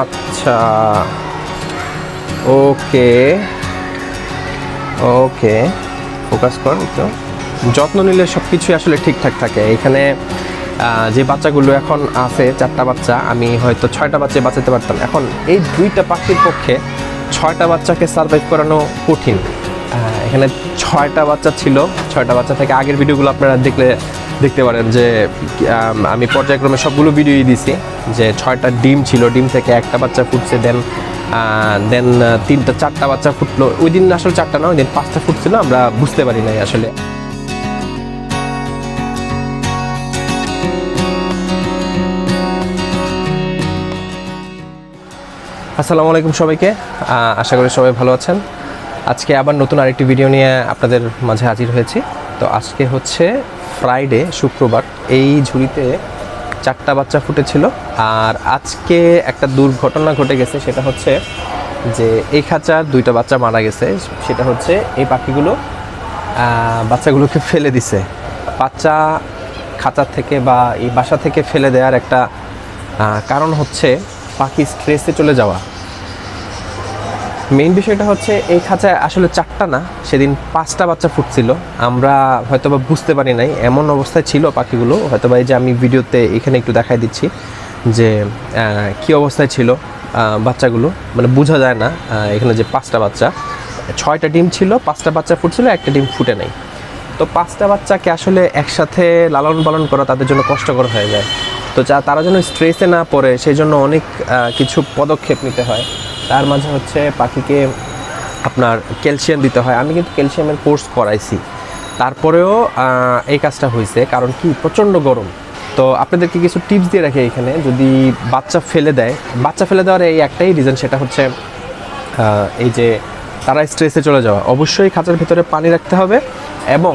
আচ্ছা। ওকে। ওকে। ফোকাস কর তো যত্ন নিলে সব কিছুই আসলে ঠিকঠাক থাকে। এখানে যে বাচ্চাগুলো এখন আছে, চারটা বাচ্চা, আমি হয়তো ছয়টা বাচ্চা বাঁচাতে পারতাম। এখন এই দুইটা পাখির পক্ষে ছয়টা বাচ্চাকে সার্ভাইভ করানো কঠিন। এখানে ছয়টা বাচ্চা ছিল। ছয়টা বাচ্চা থেকে আগের ভিডিওগুলো আপনারা দেখলে দেখতে পারেন যে, আমি পর্যায়ক্রমে সবগুলো ভিডিওই দিছি যে ছয়টা ডিম ছিল, ডিম থেকে একটা বাচ্চা ফুটছে দেন দেন তিনটা, চারটা বাচ্চা ফুটলো। ওই দিন আসলে চারটা না, ওই দিন পাঁচটা ফুটছিল, আমরা বুঝতে পারি নাই আসলে। আসসালামু আলাইকুম সবাইকে। আশা করি সবাই ভালো আছেন। আজকে আবার নতুন আরেকটি ভিডিও নিয়ে আপনাদের মাঝে হাজির হয়েছি। তো আজকে হচ্ছে ফ্রাইডে শুক্রবার। এই ঝুড়িতে চারটা বাচ্চা ফুটেছিল। আর আজকে একটা দুর্ঘটনা ঘটে গেছে, সেটা হচ্ছে যে এই খাঁচার দুইটা বাচ্চা মারা গেছে। সেটা হচ্ছে এই পাখিগুলো বাচ্চাগুলোকে ফেলে দিছে। বাচ্চা খাঁচার থেকে বা এই বাসা থেকে ফেলে দেওয়ার একটা কারণ হচ্ছে পাখি স্ট্রেসে চলে যাওয়া। মেইন বিষয়টা হচ্ছে এই খাঁচায় আসলে চারটা না, সেদিন পাঁচটা বাচ্চা ফুটছিল। আমরা হয়তো বা বুঝতে পারি নাই, এমন অবস্থায় ছিল পাখিগুলো। হয়তো বা এই যে আমি ভিডিওতে এখানে একটু দেখাই দিচ্ছি যে কি অবস্থায় ছিল বাচ্চাগুলো। মানে বোঝা যায় না এখানে যে পাঁচটা বাচ্চা। ছয়টা ডিম ছিল, পাঁচটা বাচ্চা ফুটছিল, একটা ডিম ফুটে নেই। তো পাঁচটা বাচ্চাকে আসলে একসাথে লালন পালন করা তাদের জন্য কষ্টকর হয়ে যায়। তো যা, তারা যেন স্ট্রেসে না পড়ে সেই জন্য অনেক কিছু পদক্ষেপ নিতে হয়। তার মাঝে হচ্ছে পাখিকে আপনার ক্যালসিয়াম দিতে হয়। আমি কিন্তু ক্যালসিয়ামের কোর্স করাইছি। তারপরেও এই কাজটা হয়েছে কারণ কি? প্রচণ্ড গরম। তো আপনাদেরকে কিছু টিপস দিয়ে রাখি এখানে। যদি বাচ্চা ফেলে দেয়, বাচ্চা ফেলে দেওয়ার এই একটাই রিজন সেটা হচ্ছে এই যে তারা স্ট্রেসে চলে যাওয়া। অবশ্যই খাঁচার ভিতরে পানি রাখতে হবে। এবং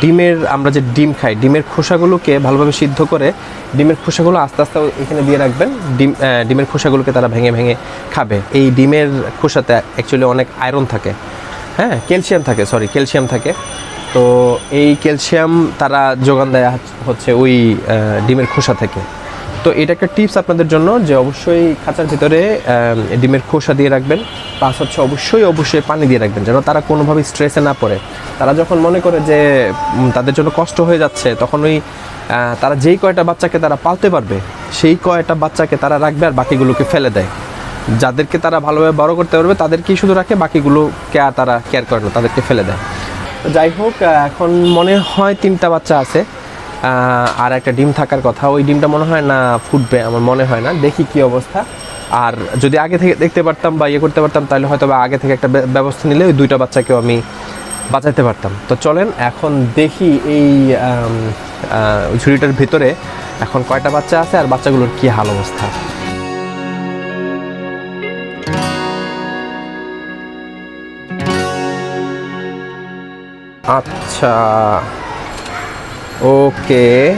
ডিমের আমরা যে ডিম খাই, ডিমের খোসাগুলোকে ভালোভাবে সিদ্ধ করে ডিমের খোসাগুলো আস্তে আস্তে এখানে দিয়ে রাখবেন। ডিম ডিমের খোসাগুলোকে তারা ভেঙে ভেঙে খাবে। এই ডিমের খোসাতে অ্যাকচুয়ালি অনেক আয়রন থাকে। হ্যাঁ ক্যালসিয়াম থাকে সরি ক্যালসিয়াম থাকে। তো এই ক্যালসিয়াম তারা যোগান দেয়া হচ্ছে ওই ডিমের খোসা থেকে। তো এটা একটা টিপস আপনাদের জন্য যে অবশ্যই খাঁচার ভিতরে ডিমের খোসা দিয়ে রাখবেন। প্লাস হচ্ছে অবশ্যই অবশ্যই পানি দিয়ে রাখবেন যেন তারা কোনোভাবে স্ট্রেসে না পড়ে। তারা যখন মনে করে যে তাদের জন্য কষ্ট হয়ে যাচ্ছে, তখন ওই তারা যেই কয়টা বাচ্চাকে তারা পালতে পারবে, সেই কয়টা বাচ্চাকে তারা রাখবে আর বাকিগুলোকে ফেলে দেয়। যাদেরকে তারা ভালোভাবে বড় করতে পারবে, তাদেরকেই শুধু রাখে, বাকিগুলোকে আর তারা কেয়ার করে না, তাদেরকে ফেলে দেয়। যাই হোক এখন মনে হয় তিনটা বাচ্চা আছে। আর একটা ডিম থাকার কথা। ওই ডিমটা মনে হয় না ফুটবে আমার মনে হয় না। দেখি কি অবস্থা। আর যদি আগে থেকে দেখতে পারতাম বা ইয়ে করতে পারতাম, তাহলে হয়তো বা আগে থেকে একটা ব্যবস্থা নিলে ওই দুইটা বাচ্চাকেও আমি বাঁচাতে পারতাম। তো চলেন, এখন দেখি এই ঝুড়িটার ভিতরে এখন কয়টা বাচ্চা আছে আর বাচ্চাগুলোর কি হাল অবস্থা। আচ্ছা ওকে।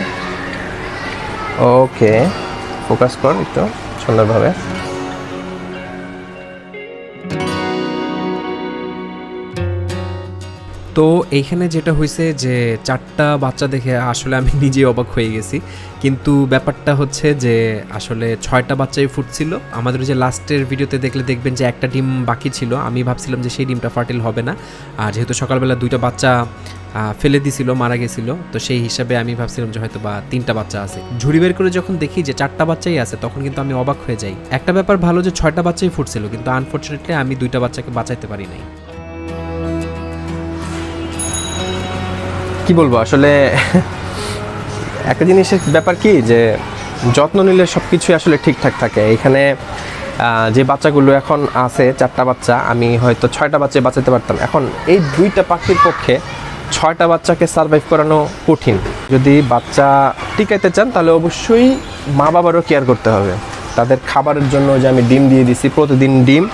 ওকে। ফোকাস কর একটু সুন্দরভাবে। তো এইখানে যেটা হয়েছে যে চারটা বাচ্চা দেখে আসলে আমি নিজেই অবাক হয়ে গেছি। কিন্তু ব্যাপারটা হচ্ছে যে আসলে ছয়টা বাচ্চাই ফুটছিল। আমাদের যে লাস্টের ভিডিওতে দেখলে দেখবেন যে একটা ডিম বাকি ছিল। আমি ভাবছিলাম যে সেই ডিমটা ফার্টিল হবে না। আর যেহেতু সকালবেলা দুইটা বাচ্চা ফেলে দিছিল, মারা গেছিল, তো সেই হিসাবে আমি ভাবছিলাম যে হয়তো বা তিনটা বাচ্চা আছে। ঝুড়ি বের করে যখন দেখি যে চারটা বাচ্চাই আছে, তখন কিন্তু আমি অবাক হয়ে যাই। একটা ব্যাপার ভালো যে ছয়টা বাচ্চাই ফুটছিল, কিন্তু আনফর্চুনেটলি আমি দুইটা বাচ্চাকে বাঁচাইতে পারি নাই। কি বলব, আসলে একটা জিনিসের ব্যাপার কি যে যত্ন নিলে সব কিছুই আসলে ঠিকঠাক থাকে। এখানে যে বাচ্চাগুলো এখন আছে, চারটা বাচ্চা, আমি হয়তো ছয়টা বাচ্চা বাঁচাতে পারতাম। এখন এই দুইটা পাখির পক্ষে ছয়টা বাচ্চাকে সার্ভাইভ করানো কঠিন। যদি বাচ্চা টিকাইতে চান, তাহলে অবশ্যই মা বাবারও কেয়ার করতে হবে। তাদের খাবারের জন্য যে আমি ডিম দিয়ে দিছি, প্রতিদিন ডিম,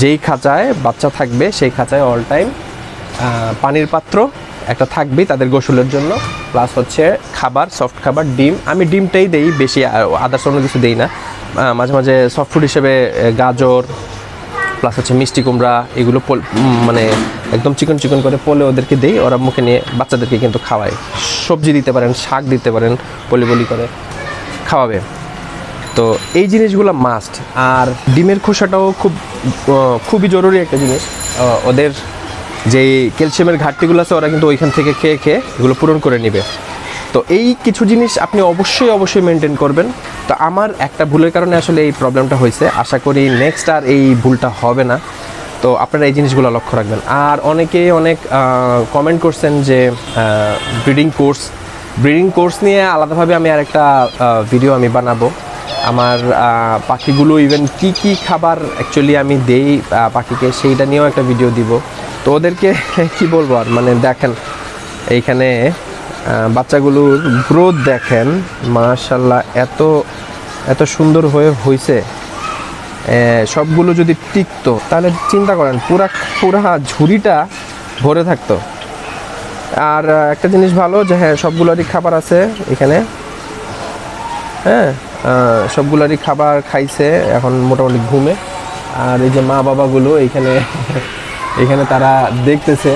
যেই খাঁচায় বাচ্চা থাকবে, সেই খাঁচায় অল টাইম পানির পাত্র একটা থাকবেই তাদের গোসলের জন্য। প্লাস হচ্ছে খাবার সফট খাবার, ডিম। আমি ডিমটাই দেই বেশি আদার্স অন্য কিছু দেই না। মাঝে মাঝে সফট ফুড হিসেবে গাজর প্লাস হচ্ছে মিষ্টি কুমড়া, এগুলো মানে একদম চিকন চিকন করে পোলে ওদেরকে দেই। ওরা মুখে নিয়ে বাচ্চাদেরকে কিন্তু খাওয়ায়। সবজি দিতে পারেন, শাক দিতে পারেন, পলি পলি করে খাওয়াবে। তো এই জিনিসগুলো মাস্ট আর ডিমের খোসাটাও খুব খুবই জরুরি একটা জিনিস। ওদের যে ক্যালসিয়ামের ঘাটতিগুলো আছে, ওরা কিন্তু ওইখান থেকে খেয়ে খেয়ে এগুলো পূরণ করে নেবে। তো এই কিছু জিনিস আপনি অবশ্যই অবশ্যই মেনটেন করবেন। তো আমার একটা ভুলের কারণে আসলে এই প্রবলেমটা হয়েছে। আশা করি নেক্সট আর এই ভুলটা হবে না। তো আপনারা এই জিনিসগুলো লক্ষ্য রাখবেন। আর অনেকেই অনেক কমেন্ট করছেন যে ব্রিডিং কোর্স ব্রিডিং কোর্স নিয়ে আলাদাভাবে আমি আরেকটা ভিডিও আমি বানাবো। আমার পাখিগুলো ইভেন কি কি খাবার অ্যাকচুয়ালি আমি দেই পাখিকে, সেইটা নিয়েও একটা ভিডিও দিব। তো ওদেরকে কি বলব আর? মানে দেখেন, এইখানে বাচ্চাগুলোর গ্রোথ দেখেন মাশাল্লাহ এত এত সুন্দর হয়ে হয়েছে সবগুলো যদি টিকতো, তাহলে চিন্তা করেন, পুরা পুরা ঝুড়িটা ভরে থাকতো। আর একটা জিনিস ভালো যে হ্যাঁ সবগুলোরই খাবার আছে এখানে। হ্যাঁ সবগুলোরই খাবার খাইছে, এখন মোটামুটি ঘুমে। আর এই যে মা বাবাগুলো এখানে এখানে তারা দেখতেছে,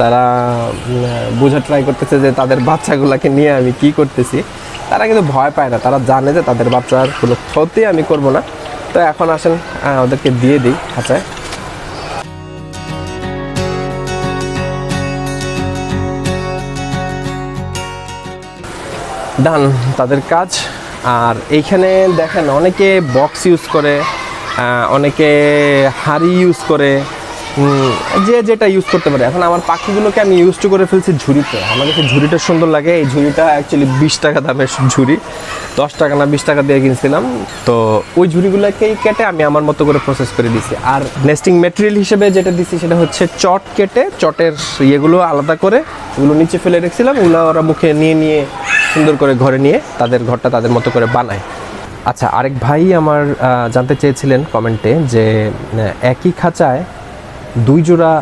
তারা বোঝা ট্রাই করতেছে যে তাদের বাচ্চাগুলোকে নিয়ে আমি কি করতেছি। তারা কিন্তু ভয় পায় না, তারা জানে যে তাদের বাচ্চার কোনো ক্ষতি আমি করব না। তো এখন আসেন ওদেরকে দিয়ে দিই খাঁচায় ডান তাদের কাজ। আর এইখানে দেখেন অনেকে বক্স ইউজ করে অনেকে হাড়ি ইউজ করে যে যেটা ইউজ করতে পারে এখন আমার পাখিগুলোকে আমি ইউজ করে ফেলছি ঝুড়িতে। আমার কাছে ঝুড়িটা সুন্দর লাগে? এই ঝুড়িটা অ্যাকচুয়ালি বিশ টাকা দামের ঝুড়ি। দশ টাকা না বিশ টাকা দিয়ে কিনছিলাম। তো ওই ঝুড়িগুলোকেই কেটে আমি আমার মতো করে প্রসেস করে দিছি আর নেস্টিং মেটেরিয়াল হিসেবে যেটা দিছি সেটা হচ্ছে চট কেটে, চটের ইয়েগুলো আলাদা করে ওগুলো নিচে ফেলে রেখেছিলাম। ওগুলো ওরা মুখে নিয়ে নিয়ে সুন্দর করে ঘরে নিয়ে তাদের ঘরটা তাদের মতো করে বানায়। আচ্ছা আরেক ভাই আমার জানতে চেয়েছিলেন কমেন্টে যে একই খাঁচায় দুই জোড়া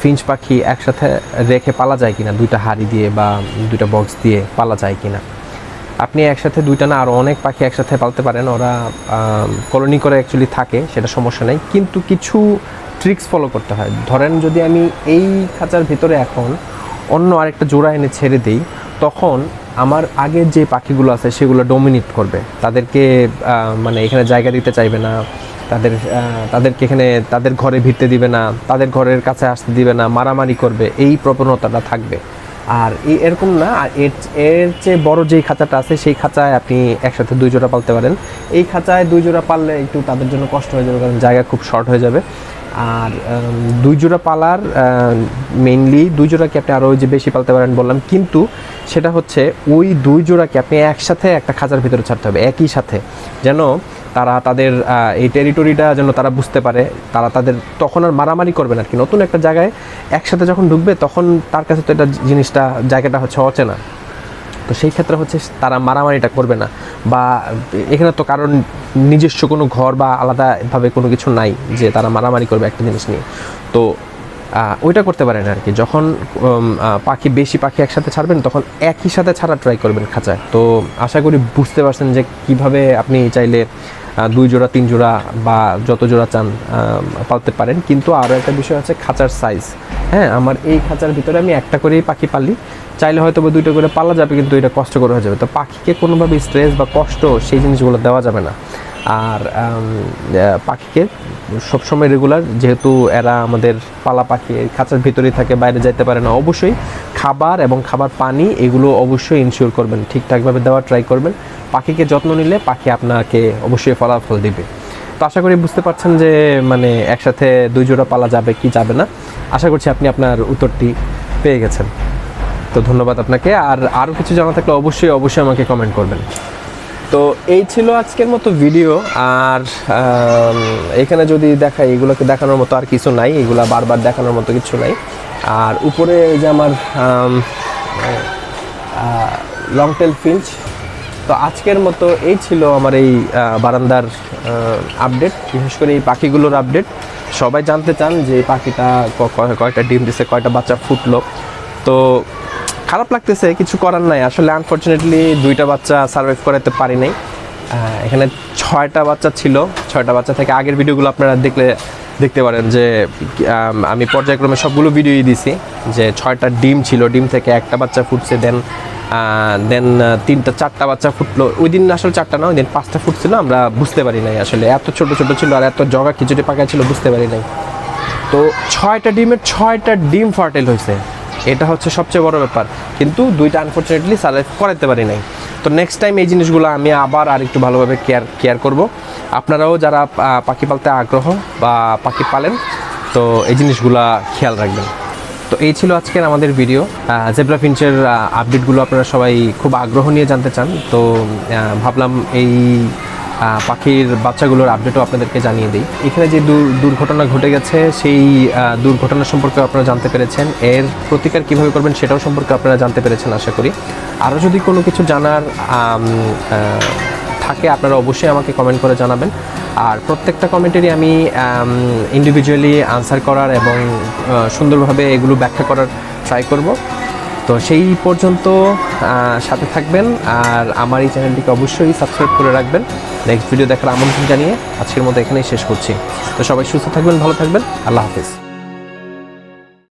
ফিঞ্চ পাখি একসাথে রেখে পালা যায় কিনা, দুইটা হাড়ি দিয়ে বা দুইটা বক্স দিয়ে পালা যায় কিনা। আপনি একসাথে দুইটা না আরও অনেক পাখি একসাথে পালতে পারেন, ওরা কলোনি করে অ্যাকচুয়ালি থাকে, সেটা সমস্যা নেই। কিন্তু কিছু ট্রিক্স ফলো করতে হয়। ধরেন যদি আমি এই খাঁচার ভিতরে এখন অন্য আরেকটা জোড়া এনে ছেড়ে দিই, তখন আমার আগের যে পাখিগুলো আছে সেগুলো ডোমিনেট করবে। তাদেরকে মানে এখানে জায়গা দিতে চাইবে না। তাদের তাদেরকে এখানে তাদের ঘরে ভিড়তে দিবে না, তাদের ঘরের কাছে আসতে দিবে না, মারামারি করবে, এই প্রবণতাটা থাকবে। আর এরকম না, আর এর এর চেয়ে বড় যেই খাঁচাটা আছে, সেই খাঁচায় আপনি একসাথে দুই জোড়া পালতে পারেন। এই খাঁচায় দুই জোড়া পাললে একটু তাদের জন্য কষ্ট হয়ে যাবে, কারণ জায়গা খুব শর্ট হয়ে যাবে। আর দুই জোড়া পালার মেইনলি দুই জোড়াকে আপনি আরও যে বেশি পালতে পারেন বললাম, কিন্তু সেটা হচ্ছে ওই দুই জোড়াকে আপনি একসাথে একটা খাঁচার ভিতরে ছাড়তে হবে, একই সাথে। যেন তারা তাদের এই টেরিটরিটা যেন তারা বুঝতে পারে, তারা তাদের তখন আর মারামারি করবে না কি। নতুন একটা জায়গায় একসাথে যখন ঢুকবে, তখন তার কাছে তো এটা জিনিসটা, জায়গাটা হচ্ছে অচেনা তো সেই ক্ষেত্রে হচ্ছে তারা মারামারিটা করবে না। বা এখানে তো কারণ নিজস্ব কোনো ঘর বা আলাদাভাবে কোনো কিছু নাই যে তারা মারামারি করবে একটা জিনিস নিয়ে। তো ওইটা করতে পারেন আর কি। যখন পাখি বেশি পাখি একসাথে ছাড়বেন, তখন একই সাথে ছাড়া ট্রাই করবেন খাঁচায়। তো আশা করি বুঝতে পারছেন যে কীভাবে আপনি চাইলে দুই জোড়া, তিন জোড়া বা যত জোড়া চান পালতে পারেন। কিন্তু আরও একটা বিষয় আছে খাঁচার সাইজ হ্যাঁ আমার এই খাঁচার ভিতরে আমি একটা করেই পাখি পালি। চাইলে হয়তো বা দুইটা করে পালা যাবে, কিন্তু এটা কষ্টকর হয়ে যাবে। তো পাখিকে কোনোভাবে স্ট্রেস বা কষ্ট সেই জিনিসগুলো দেওয়া যাবে না। আর পাখিকে সবসময় রেগুলার যেহেতু এরা আমাদের পালা পাখি খাঁচার ভিতরেই থাকে, বাইরে যাইতে পারে না, অবশ্যই খাবার এবং খাবার পানি, এগুলো অবশ্যই ইনশিওর করবেন, ঠিকঠাকভাবে দেওয়ার ট্রাই করবেন। পাখিকে যত্ন নিলে পাখি আপনাকে অবশ্যই ফলাফল দিবে। তো আশা করি বুঝতে পারছেন যে মানে একসাথে দুই জোড়া পালা যাবে কি যাবে না। আশা করছি আপনি আপনার উত্তরটি পেয়ে গেছেন। তো ধন্যবাদ আপনাকে, আর আরও কিছু জানা থাকলে অবশ্যই অবশ্যই আমাকে কমেন্ট করবেন। তো এই ছিল আজকের মতো ভিডিও আর এখানে যদি দেখাই, এগুলোকে দেখানোর মতো আর কিছু নাই, এগুলো বারবার দেখানোর মতো কিছু নাই। আর উপরে এই যে আমার লং টেল ফিঞ্চ তো আজকের মতো এই ছিল আমার এই বারান্দার আপডেট বিশেষ করে এই পাখিগুলোর আপডেট সবাই জানতে চান যে পাখিটা কয়টা ডিম দিছে, কয়টা বাচ্চা ফুটলো। তো খারাপ লাগতেছে, কিছু করার নাই। আসলে আনফর্চুনেটলি দুইটা বাচ্চা সার্ভাইভ করাতে পারি নাই। এখানে ছয়টা বাচ্চা ছিল। ছয়টা বাচ্চা থেকে আগের ভিডিওগুলো আপনারা দেখলে দেখতে পারেন যে, আমি পর্যায়ক্রমে সবগুলো ভিডিওই দিছি যে ছয়টা ডিম ছিল। ডিম থেকে একটা বাচ্চা ফুটছে দেন দেন তিনটা, চারটা বাচ্চা ফুটলো। ওই দিন আসলে চারটা না, ওই দিন পাঁচটা ফুটছিল, আমরা বুঝতে পারি নাই আসলে। এত ছোট ছোট ছিল আর এত জগা খিচুড়ি পাকা ছিল, বুঝতে পারি নাই। তো ছয়টা ডিমের ছয়টা ডিম ফার্টেল হয়েছে। এটা হচ্ছে সবচেয়ে বড় ব্যাপার। কিন্তু দুইটা আনফর্চুনেটলি সার্ভাইভ করাতে পারি নাই। তো নেক্সট টাইম এই জিনিসগুলো আমি আবার আর একটু ভালোভাবে কেয়ার কেয়ার করব। আপনারাও যারা পাখি পালতে আগ্রহ বা পাখি পালেন, তো এই জিনিসগুলা খেয়াল রাখবেন। তো এই ছিল আজকের আমাদের ভিডিও জেব্রা ফিঞ্চের আপডেটগুলো আপনারা সবাই খুব আগ্রহ নিয়ে জানতে চান। তো ভাবলাম এই পাখির বাচ্চাগুলোর আপডেটও আপনাদেরকে জানিয়ে দিই। এখানে যে দুর- দুর্ঘটনা ঘটে গেছে, সেই দুর্ঘটনা সম্পর্কে আপনারা জানতে পেরেছেন। এর প্রতিকার কীভাবে করবেন সেটাও সম্পর্কে আপনারা জানতে পেরেছেন, আশা করি। আরও যদি কোনো কিছু জানার থাকে, আপনারা অবশ্যই আমাকে কমেন্ট করে জানাবেন। আর প্রত্যেকটা কমেন্টেরই আমি ইন্ডিভিজুয়ালি আনসার করার এবং সুন্দরভাবে এগুলো ব্যাখ্যা করার ট্রাই করব। তো সেই পর্যন্ত সাথে থাকবেন। আর আমার এই চ্যানেলটিকে অবশ্যই সাবস্ক্রাইব করে রাখবেন। নেক্সট ভিডিও দেখার আমন্ত্রণ জানিয়ে আজকের মতো এখানেই শেষ করছি। তো সবাই সুস্থ থাকবেন, ভালো থাকবেন। আল্লাহ হাফিজ।